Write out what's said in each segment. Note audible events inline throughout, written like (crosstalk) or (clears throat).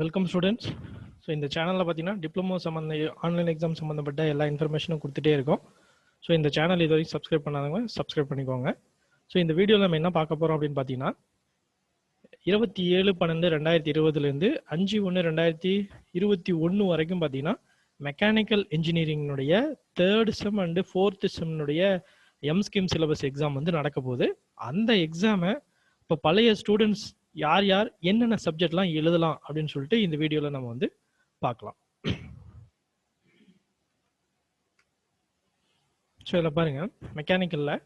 Welcome students so இந்த சேனலில் பார்த்தீங்கன்னா டிப்ளமோ சம்மந்த ஆன்லைன் எக்ஸாம் சம்மந்தப்பட்ட எல்லா இன்ஃபர்மேஷனும் கொடுத்துட்டே இருக்கோம். ஸோ இந்த சேனல் இது வரைக்கும் சப்ஸ்கிரைப் பண்ணாதவங்க சப்ஸ்கிரைப் பண்ணிக்கோங்க. ஸோ இந்த வீடியோவில் நம்ம என்ன பார்க்க போகிறோம் அப்படின்னு பார்த்தீங்கன்னா இருபத்தி ஏழு பன்னெண்டு ரெண்டாயிரத்தி இருபதுலேருந்து அஞ்சு ஒன்று ரெண்டாயிரத்தி இருபத்தி ஒன்று வரைக்கும் பார்த்தீங்கன்னா மெக்கானிக்கல் இன்ஜினியரிங்கினுடைய தேர்ட் செம் அண்டு ஃபோர்த் செம்னுடைய எம் ஸ்கீம் சிலபஸ் எக்ஸாம் வந்து நடக்க போகுது. அந்த எக்ஸாமை இப்போ பழைய ஸ்டூடெண்ட்ஸ் யார் யார் என்னென்ன சப்ஜெக்ட்லாம் எழுதலாம் அப்படின்னு சொல்லிட்டு இந்த வீடியோவில் நம்ம வந்து பார்க்கலாம். ஸோ இதில் பாருங்கள் மெக்கானிக்கலில்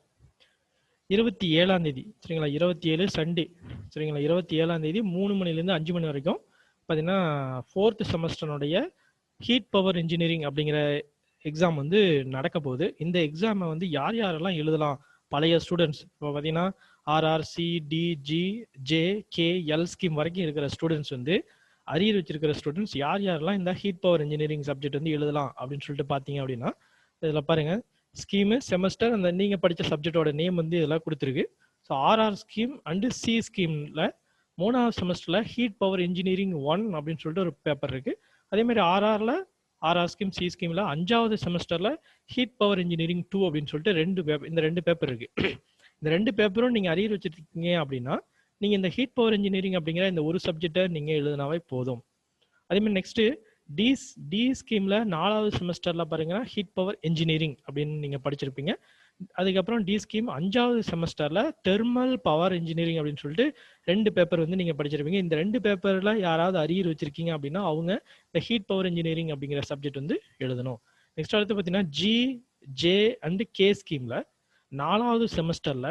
இருபத்தி ஏழாம் தேதி சரிங்களா? இருபத்தி ஏழு சண்டே சரிங்களா? இருபத்தி ஏழாம் தேதி மூணு மணிலேருந்து அஞ்சு மணி வரைக்கும் பார்த்தீங்கன்னா ஃபோர்த் செமஸ்டருடைய ஹீட் பவர் இன்ஜினியரிங் அப்படிங்கிற எக்ஸாம் வந்து நடக்க போகுது. இந்த எக்ஸாமை வந்து யார் யாரெல்லாம் எழுதலாம் பழைய ஸ்டூடெண்ட்ஸ் இப்போ பார்த்தீங்கன்னா RR C D G J K L scheme வரைக்கும் இருக்கிற ஸ்டூடெண்ட்ஸ் வந்து அரியர் வச்சிருக்கிற ஸ்டூடெண்ட்ஸ் யார் யாரெல்லாம் இந்த ஹீட் பவர் இன்ஜினியரிங் சப்ஜெக்ட் வந்து எழுதலாம் அப்படின்னு சொல்லிட்டு பார்த்தீங்க அப்படின்னா இதில் பாருங்க. ஸ்கீமு செமஸ்டர் அந்த நீங்கள் படித்த சப்ஜெக்டோட நேம் வந்து இதெல்லாம் கொடுத்துருக்கு. So RR scheme and C ஸ்கீமில் மூணாவது செமஸ்டரில் ஹீட் பவர் இன்ஜினியரிங் ஒன் அப்படின்னு சொல்லிட்டு ஒரு பேப்பர் இருக்குது அதே மாதிரி ஆர்ஆரில் ஆர்ஆர் ஸ்கீம் சி ஸ்கீமில் அஞ்சாவது செமஸ்டரில் ஹீட் பவர் இன்ஜினியரிங் டூ அப்படின்னு சொல்லிட்டு ரெண்டு பேப்பர் இந்த ரெண்டு பேப்பர் இருக்கு. (clears throat) இந்த ரெண்டு பேப்பரும் நீங்கள் அரியர் வச்சிருக்கீங்க அப்படின்னா நீங்கள் இந்த ஹீட் பவர் இன்ஜினியரிங் அப்படிங்கிற இந்த ஒரு சப்ஜெக்டை நீங்கள் எழுதினாவே போதும். அதே மாதிரி நெக்ஸ்ட்டு டி டி ஸ்கீமில் நாலாவது செமஸ்டரில் பாருங்கன்னா ஹீட் பவர் இன்ஜினியரிங் அப்படின்னு நீங்கள் படிச்சிருப்பீங்க. அதுக்கப்புறம் டி ஸ்கீம் அஞ்சாவது செமஸ்டரில் தெர்மல் பவர் இன்ஜினியரிங் அப்படின்னு சொல்லிட்டு ரெண்டு பேப்பர் வந்து நீங்கள் படிச்சிருப்பீங்க. இந்த ரெண்டு பேப்பரில் யாராவது அரியர் வச்சிருக்கீங்க அப்படின்னா அவங்க இந்த ஹீட் பவர் இன்ஜினியரிங் அப்படிங்கிற சப்ஜெக்ட் வந்து எழுதணும். நெக்ஸ்ட் அடுத்து பார்த்தீங்கன்னா ஜி ஜே அண்டு கே ஸ்கீமில் நாலாவது செமஸ்டரில்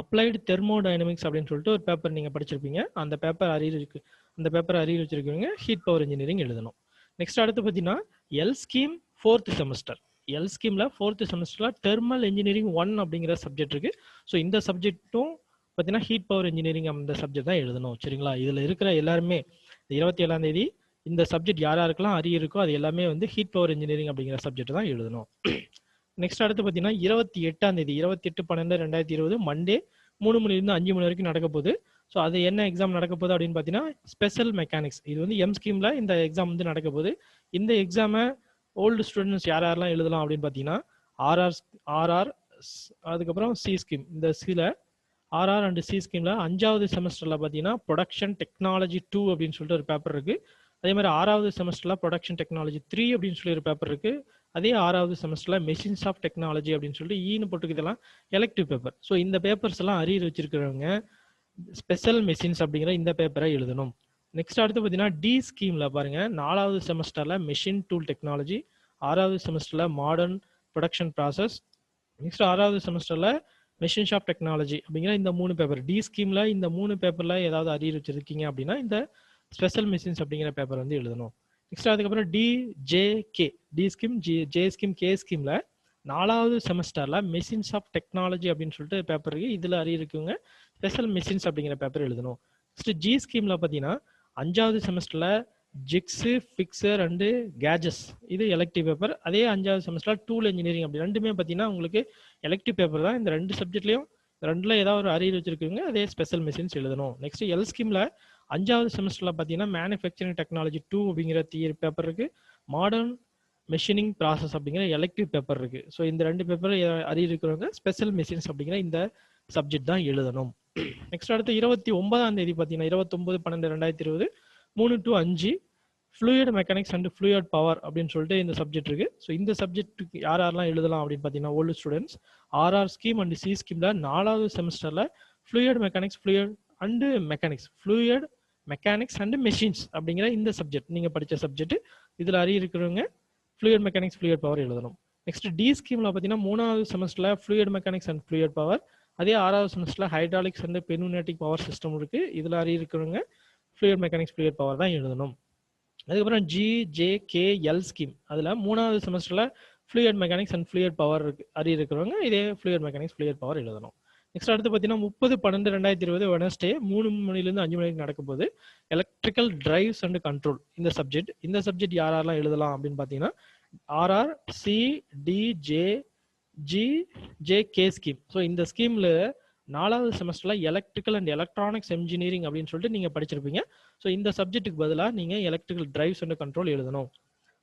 அப்ளைடு தெர்மோடைனமிக்ஸ் அப்படின்னு சொல்லிட்டு ஒரு பேப்பர் நீங்கள் படிச்சிருப்பீங்க. அந்த பேப்பர் அரியர் இருக்கு அந்த பேப்பர் அரியர் வச்சிருக்கீங்க ஹீட் பவர் இன்ஜினியரிங் எழுதணும். நெக்ஸ்ட் அடுத்து பார்த்தீங்கன்னா L scheme fourth semester L ஸ்கீமில் ஃபோர்த்து செமஸ்டரில் தெர்மல் இன்ஜினியரிங் ஒன் அப்படிங்கிற சப்ஜெக்ட் இருக்கு. ஸோ இந்த சப்ஜெக்ட்டும் பார்த்தீங்கன்னா ஹீட் பவர் இன்ஜினியரிங் அந்த சப்ஜெக்ட் தான் எழுதணும் சரிங்களா? இதில் இருக்கிற எல்லாருமே இருபத்தி ஏழாம் தேதி இந்த சப்ஜெக்ட் யார் யாருக்கெல்லாம் அரிய இருக்கோ அது எல்லாமே வந்து ஹீட் பவர் இன்ஜினியரிங் அப்படிங்கிற சப்ஜெக்ட் தான் எழுதணும். நெக்ஸ்ட் அடுத்து பார்த்தீங்கன்னா இருபத்தி எட்டாம் தேதி இருபத்தி எட்டு பன்னெண்டு ரெண்டாயிரத்தி இருபது மண்டே மூணு மணிலேருந்து அஞ்சு மணி வரைக்கும் நடக்க போகுது. ஸோ அது என்ன எக்ஸாம் நடக்க போகுது அப்படின்னு பார்த்தீங்கன்னா ஸ்பெஷல் மெக்கானிக்ஸ் இது வந்து எம் ஸ்கீமில் இந்த எக்ஸாம் வந்து நடக்க போகுது. இந்த எக்ஸாமை ஓல்டு ஸ்டூடெண்ட்ஸ் யார் யாரெல்லாம் எழுதலாம் அப்படின்னு பார்த்தீங்கன்னா ஆர்ஆர் ஆர்ஆர் அதுக்கப்புறம் சி ஸ்கீம் இந்த சில ஆர்ஆர் அண்ட் சி ஸ்கீமில் அஞ்சாவது செமஸ்டரில் பார்த்தீங்கன்னா ப்ரொடக்ஷன் டெக்னாலஜி டூ அப்படின்னு சொல்லிட்டு ஒரு பேப்பர் இருக்குது அதே மாதிரி ஆறாவது செமஸ்டரில் ப்ரொடக்ஷன் டெக்னாலஜி த்ரீ அப்படின்னு சொல்லி ஒரு பேப்பர் இருக்குது அதே ஆறாவது செமஸ்டரில் மெஷின்ஸ் ஆஃப் டெக்னாலஜி அப்படின்னு சொல்லிட்டு e ஈன்னு போட்டுக்கிறதெல்லாம் எலக்டிவ் பேப்பர் ஸோ இந்த பேப்பர்ஸ் எல்லாம் அரியர் வச்சிருக்கிறவங்க ஸ்பெஷல் மெஷின்ஸ் அப்படிங்கிற இந்த பேப்பரை எழுதணும். நெக்ஸ்ட் அடுத்து பார்த்தீங்கன்னா டி ஸ்கீமில் பாருங்கள் நாலாவது செமஸ்டரில் மெஷின் டூல் டெக்னாலஜி ஆறாவது செமஸ்டரில் மாடர்ன் ப்ரொடக்ஷன் ப்ராசஸ் நெக்ஸ்ட் ஆறாவது செமஸ்டரில் மெஷின் ஷாப் டெக்னாலஜி அப்படிங்கிற இந்த மூணு பேப்பர் டி ஸ்கீமில் இந்த மூணு பேப்பரில் ஏதாவது அறிய வச்சிருக்கீங்க அப்படின்னா இந்த ஸ்பெஷல் மிஷின்ஸ் அப்படிங்கிற பேப்பர் வந்து எழுதணும். நெக்ஸ்ட் அதுக்கப்புறம் D J K D scheme G J scheme K ஸ்கீமில் நாலாவது செமஸ்டரில் மெஷின்ஸ் ஆஃப் டெக்னாலஜி அப்படின்னு சொல்லிட்டு பேப்பர் இருக்குது இதில் அறிய இருக்குங்க ஸ்பெஷல் மிஷின்ஸ் அப்படிங்கிற பேப்பர் எழுதணும். நெக்ஸ்ட் ஜி ஸ்கீமில் பார்த்தீங்கன்னா அஞ்சாவது செமஸ்டரில் ஜிக்ஸு ஃபிக்ஸர் அண்டு கேஜஸ் இது எலக்டிவ் பேப்பர் அதே அஞ்சாவது செமஸ்டரில் டூல் இன்ஜினியரிங் அப்படி. ரெண்டுமே பார்த்தீங்கன்னா உங்களுக்கு எலக்டிவ் பேப்பர் தான். இந்த ரெண்டு சப்ஜெக்ட்லையும் ரெண்டில் ஏதாவது ஒரு அறிவு வச்சிருக்கீங்க அதே ஸ்பெஷல் மிஷின்ஸ் எழுதணும். நெக்ஸ்ட் எல் ஸ்கீமில் அஞ்சாவது செமஸ்டரில் பார்த்தீங்கன்னா மேனுஃபேக்சரிங் டெக்னாலஜி டூ அப்படிங்கிற தியரி பேப்பர் இருக்கு. மாடர்ன் மெஷினிங் ப்ராசஸ் அப்படிங்கிற எலக்டிவ் பேப்பர் இருக்கு. ஸோ இந்த ரெண்டு பேப்பர் அரியர் இருக்கிறவங்க ஸ்பெஷல் மிஷின்ஸ் அப்படிங்கிற இந்த சப்ஜெக்ட் தான் எழுதணும். நெக்ஸ்ட் அடுத்து இருபத்தி ஒன்பதாம் தேதி பார்த்தீங்கன்னா இருபத்தொம்பது பன்னெண்டு ரெண்டாயிரத்தி இருபது மூணு டு அஞ்சு fluid mechanics and fluid power அப்படின்னு சொல்லிட்டு இந்த சப்ஜெக்ட் இருக்கு. ஸோ இந்த சப்ஜெக்ட்டுக்கு யார் யாரெல்லாம் எழுதலாம் அப்படின்னு பார்த்தீங்கன்னா old students RR scheme and C ஸ்கீமில் நாலாவது செமஸ்டரில் fluid mechanics fluid and mechanics fluid mechanics and machines அப்படிங்கிற இந்த சப்ஜெக்ட் நீங்கள் படித்த சப்ஜெக்ட் இதில் அறிய இருக்கிறவங்க ஃப்ளூயட் மெக்கானிக்ஸ் ஃப்ளூயட் பவர் எழுதணும் நெக்ஸ்ட் டி ஸ்கீமில் பார்த்தீங்கன்னா மூணாவது செமஸ்டரில் fluid mechanics and fluid power அதே ஆறாவது செமஸ்டரில் hydraulics and pneumatic power system இருக்குது இதில் அறி இருக்கிறவங்க ஃப்ளூயிட் மெக்கானிக்ஸ் ஃப்ளூயிட் பவர் தான் எழுதணும். அதுக்கப்புறம் G J K L scheme அதில் மூணாவது செமஸ்டரில் fluid mechanics and fluid power arrear இருக்கிறவங்க இதே ஃப்ளூயிட் மெக்கானிக்ஸ் ஃப்ளூயிட் பவர் எழுதணும். நெக்ஸ்ட் அடுத்து பார்த்தீங்கன்னா முப்பது பன்னெண்டு ரெண்டாயிரத்தி இருபது வெனஸ்டே மூணு மணிலேருந்து அஞ்சு மணிக்கு நடக்கும் போது எலக்ட்ரிக்கல் டிரைவ்ஸ் அண்ட் கண்ட்ரோல் இந்த சப்ஜெக்ட் இந்த சப்ஜெக்ட் யாரெல்லாம் எழுதலாம் அப்படின்னு பார்த்தீங்கன்னா RR C D J G J K scheme so இந்த ஸ்கீமில் நாலாவது செமஸ்டர்ல எலக்ட்ரிக்கல் அண்ட் எலக்ட்ரானிக்ஸ் இன்ஜினியரிங் அப்படின்னு சொல்லிட்டு நீங்கள் படிச்சிருப்பீங்க. ஸோ இந்த சப்ஜெக்ட்டுக்கு பதிலாக நீங்கள் எலக்ட்ரிக்கல் டிரைவ்ஸ் அண்ட் கண்ட்ரோல் எழுதணும்.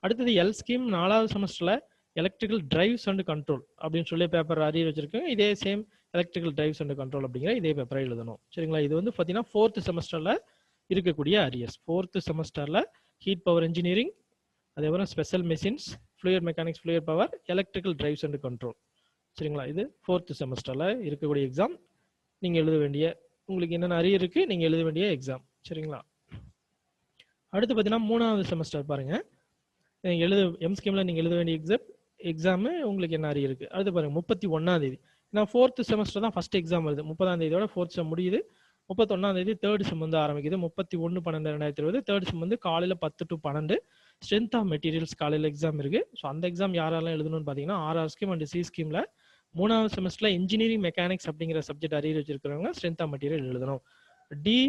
அடுத்தது எல் ஸ்கீம் நாலாவது செமஸ்டரில் எலக்ட்ரிக்கல் டிரைவ்ஸ் அண்ட் கண்ட்ரோல் அப்படின்னு சொல்லி பேப்பர் அறிய வச்சிருக்கேன். இதே same electrical drives and control அப்படிங்கிற இதே பேப்பரை எழுதணும். சரிங்களா? இது வந்து பார்த்தீங்கன்னா ஃபோர்த் செமஸ்டரில் இருக்கக்கூடிய அரியர்ஸ் ஃபோர்த் செமஸ்டரில் ஹீட் பவர் இன்ஜினியரிங் அதேபோல் special machines fluid mechanics fluid power electrical drives and control சரிங்களா? இது ஃபோர்த்து செமஸ்டரில் இருக்கக்கூடிய எக்ஸாம் நீங்கள் எழுத வேண்டிய உங்களுக்கு என்னென்ன அறிய இருக்குது நீங்கள் எழுத வேண்டிய எக்ஸாம் சரிங்களா? அடுத்து பார்த்தீங்கன்னா மூணாவது செமஸ்டர் பாருங்கள் நீங்கள் எழுத எம்ஸ்கேமில் நீங்கள் எழுத வேண்டிய எக்ஸாம் எக்ஸாமு உங்களுக்கு என்ன அறிய இருக்குது அடுத்து பாருங்கள் முப்பத்தி ஒன்னாம் தேதி. ஏன்னா ஃபோர்த் செமஸ்டர் தான் ஃபர்ஸ்ட் எக்ஸாம் வருது. முப்பதாம் தேதியோட ஃபோர்த் செம் முடியுது. முப்பத்தொன்னாம் தேதி தேர்ட் செம் வந்து ஆரம்பிக்குது. முப்பத்தி ஒன்று பன்னெண்டு ரெண்டாயிரத்தி இருபது. தேர்ட் செம் வந்து காலையில் பத்து டு பன்னெண்டு. ஸ்ட்ரென்த் ஆஃப் மெட்டீரியல்ஸ் காலையில் எக்ஸாம் இருக்குது ஸோ அந்த எக்ஸாம் யாரெல்லாம் எழுதணும்னு பார்த்தீங்கன்னா ஆர்ஆர் ஸ்கீம் அண்ட் சி ஸ்கீமில் மூணாவது செமஸ்டர்ல இன்ஜினியரிங் மெக்கானிக்ஸ் அப்படிங்கிற சப்ஜெக்ட் அறிவு வச்சிருக்கிறவங்க ஸ்ட்ரென்த் ஆஃப் மெட்டீரியல் எழுதணும். டி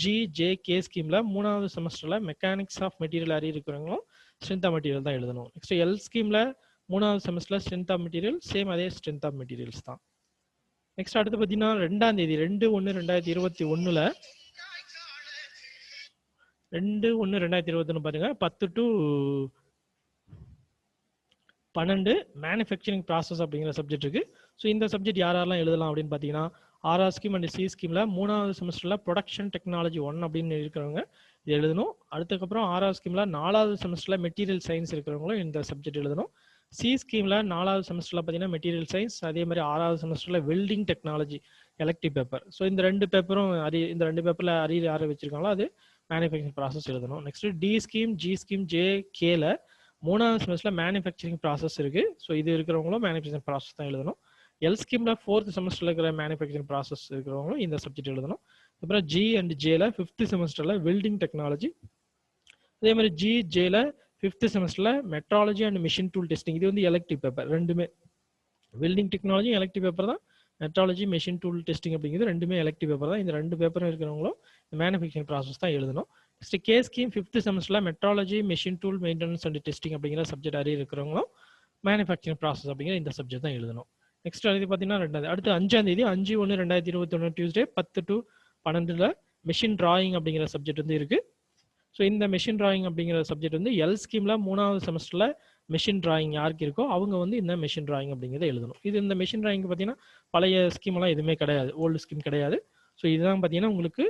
ஜி ஜே கே ஸ்கீம்ல மூணாவது செமஸ்டர்ல மெக்கானிக்ஸ் ஆஃப் மெட்டீரியல் அரியர் இருக்கிறவங்களும் ஸ்ட்ரென்த் ஆஃப் மெட்டீரியல் தான் எழுதணும். நெக்ஸ்ட் எல் ஸ்கீம்ல மூணாவது செமஸ்டர்ல ஸ்ட்ரென்த் ஆஃப் மெட்டீரியல் சேம் அதே ஸ்ட்ரென்த் ஆஃப் மெட்டீரியல்ஸ் தான். நெக்ஸ்ட் அடுத்து பார்த்தீங்கன்னா ரெண்டாம் தேதி ரெண்டு ஒன்று ரெண்டாயிரத்தி இருபத்தி ஒன்றில் ரெண்டு ஒன்று ரெண்டாயிரத்தி இருபத்தொன்னு பாருங்க பத்து டு பன்னெண்டு மேனுஃபேக்சரிங் ப்ராசஸ் அப்படிங்கிற சப்ஜெக்ட் இருக்குது ஸோ இந்த சப்ஜெக்ட் யார் யாரெல்லாம் எழுதலாம் அப்படின்னு பார்த்தீங்கன்னா ஆர்ஆர் ஸ்கீம் அண்ட் சி ஸ்கீமில் மூணாவது செமஸ்டரில் ப்ரொடக்ஷன் டெக்னாலஜி ஒன் அப்படின்னு இருக்கிறவங்க இது எழுதணும். அடுத்ததுக்கப்புறம் ஆர்ஆர் ஸ்கீமில் நாலாவது செமஸ்டரில் மெட்டீரியல் சயின்ஸ் இருக்கிறவங்களும் இந்த சப்ஜெக்ட் எழுதணும். சி ஸ்கீமில் நாலாவது செமஸ்டரில் பார்த்தீங்கன்னா மெட்டீரியல் சயின்ஸ் அதே மாதிரி ஆறாவது செமஸ்டரில் welding technology elective paper so இந்த ரெண்டு பேப்பரும் அரி இந்த ரெண்டு பேப்பரில் அரியர் யார் வச்சிருக்காங்களோ அது மேனுஃபேக்சரிங் ப்ராசஸ் எழுதணும். Next D scheme G scheme J கேல மூணாவது செமஸ்டர்ல மேனுஃபேக்சரிங் ப்ராசஸ் இருக்கு. ஸோ இது இருக்கிறவங்களும் மேனுஃபேக்சரிங் ப்ராசஸ் தான் எழுதணும். எல் ஸ்கீம்ல ஃபோர்த் செமஸ்டர்ல இருக்கிற மேனுஃபேக்சரிங் ப்ராசஸ் இருக்கிறவங்களும் இந்த சப்ஜெக்ட் எழுதணும். அப்புறம் ஜி அண்ட் ஜேல ஃபிஃப்த் செமஸ்டர்ல வெல்டிங் டெக்னாலஜி அதே மாதிரி ஜி ஜேல fifth செமஸ்டர்ல metrology and machine tool testing இது வந்து எலக்ட்ரிக் பேப்பர் ரெண்டுமே. வெல்டிங் டெக்னாலஜி எலக்ட்ரிக் பேப்பர் தான். மெட்ராலஜி மெஷின் டூல் டெஸ்டிங் அப்படிங்கிறது ரெண்டுமே எலக்ட்ரிக் பேப்பர் தான். இந்த ரெண்டு பேப்பரும் இருக்கிறவங்களும் மேனுஃபேக்சரிங் ப்ராசஸ் தான் எழுதணும். Next K scheme fifth செமஸ்டர்ல metrology machine tool maintenance and testing அப்படிங்கிற சப்ஜெக்ட் அறிய இருக்கிறவங்களும் மேனுஃபேக்சரிங் ப்ராசஸ் அப்படிங்கிற இந்த சப்ஜெக்ட் தான் எழுதணும். நெக்ஸ்ட் அது பார்த்தீங்கன்னா ரெண்டாவது அடுத்து அஞ்சாம் தேதி அஞ்சு ஒன்று ரெண்டாயிரத்தி இருபத்தி ஒன்று டியூஸ்டே பத்து டு பன்னெண்டுல மிஷின் டிராயிங் அப்படிங்கிற சப்ஜெக்ட் வந்து இருக்கு. ஸோ இந்த மெஷின் டிராயிங் அப்படிங்கிற சப்ஜெக்ட் வந்து எல் ஸ்கீம்ல மூணாவது செமஸ்டர்ல மெஷின் டிராயிங் யாருக்கு இருக்கோ அவங்க வந்து இந்த மெஷின் டிராயிங் அப்படிங்கிறத எழுதணும். இது இந்த மெஷின் டிராயிங் பார்த்தீங்கன்னா பழைய ஸ்கீம் எல்லாம் எதுவுமே கிடையாது ஓல்டு ஸ்கீம் கிடையாது. ஸோ இதுதான் பார்த்தீங்கன்னா உங்களுக்கு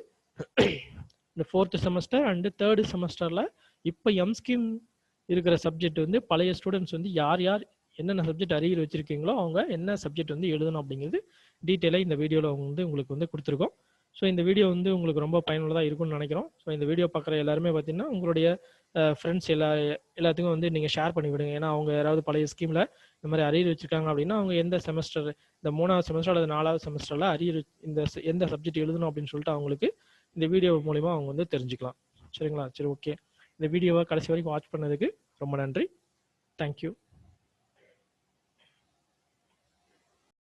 இந்த ஃபோர்த்து செமஸ்டர் அண்டு தேர்டு செமஸ்டரில் இப்போ எம்ஸ்கிம் இருக்கிற சப்ஜெக்ட் வந்து பழைய ஸ்டூடெண்ட்ஸ் வந்து யார் யார் என்னென்ன சப்ஜெக்ட் அரியர் வச்சுருக்கீங்களோ அவங்க என்ன சப்ஜெக்ட் வந்து எழுதணும் அப்படிங்கிறது டீட்டெயிலாக இந்த வீடியோவில் வந்து உங்களுக்கு வந்து கொடுத்துருக்கோம். ஸோ இந்த வீடியோ வந்து உங்களுக்கு ரொம்ப பயனுள்ளதாக இருக்கும்னு நினைக்கிறோம். ஸோ இந்த வீடியோ பார்க்குற எல்லாருமே பார்த்தீங்கன்னா உங்களுடைய ஃப்ரெண்ட்ஸ் எல்லா எல்லாத்துக்கும் வந்து நீங்கள் ஷேர் பண்ணி விடுங்க. ஏன்னா அவங்க யாராவது பழைய ஸ்கீமில் இந்த மாதிரி அரியர் வச்சுருக்காங்க அப்படின்னா அவங்க எந்த செமஸ்டர் இந்த மூணாவது செமஸ்டர் அல்லது நாலாவது செமஸ்டரில் அரியர் இந்த எந்த சப்ஜெக்ட் எழுதணும் அப்படின்னு சொல்லிட்டு அவங்களுக்கு இந்த வீடியோ மூலிமா அவங்க வந்து தெரிஞ்சுக்கலாம். சரிங்களா? சரி ஓகே இந்த வீடியோவை கடைசி வரைக்கும் வாட்ச் பண்ணதுக்கு ரொம்ப நன்றி. தேங்க்யூ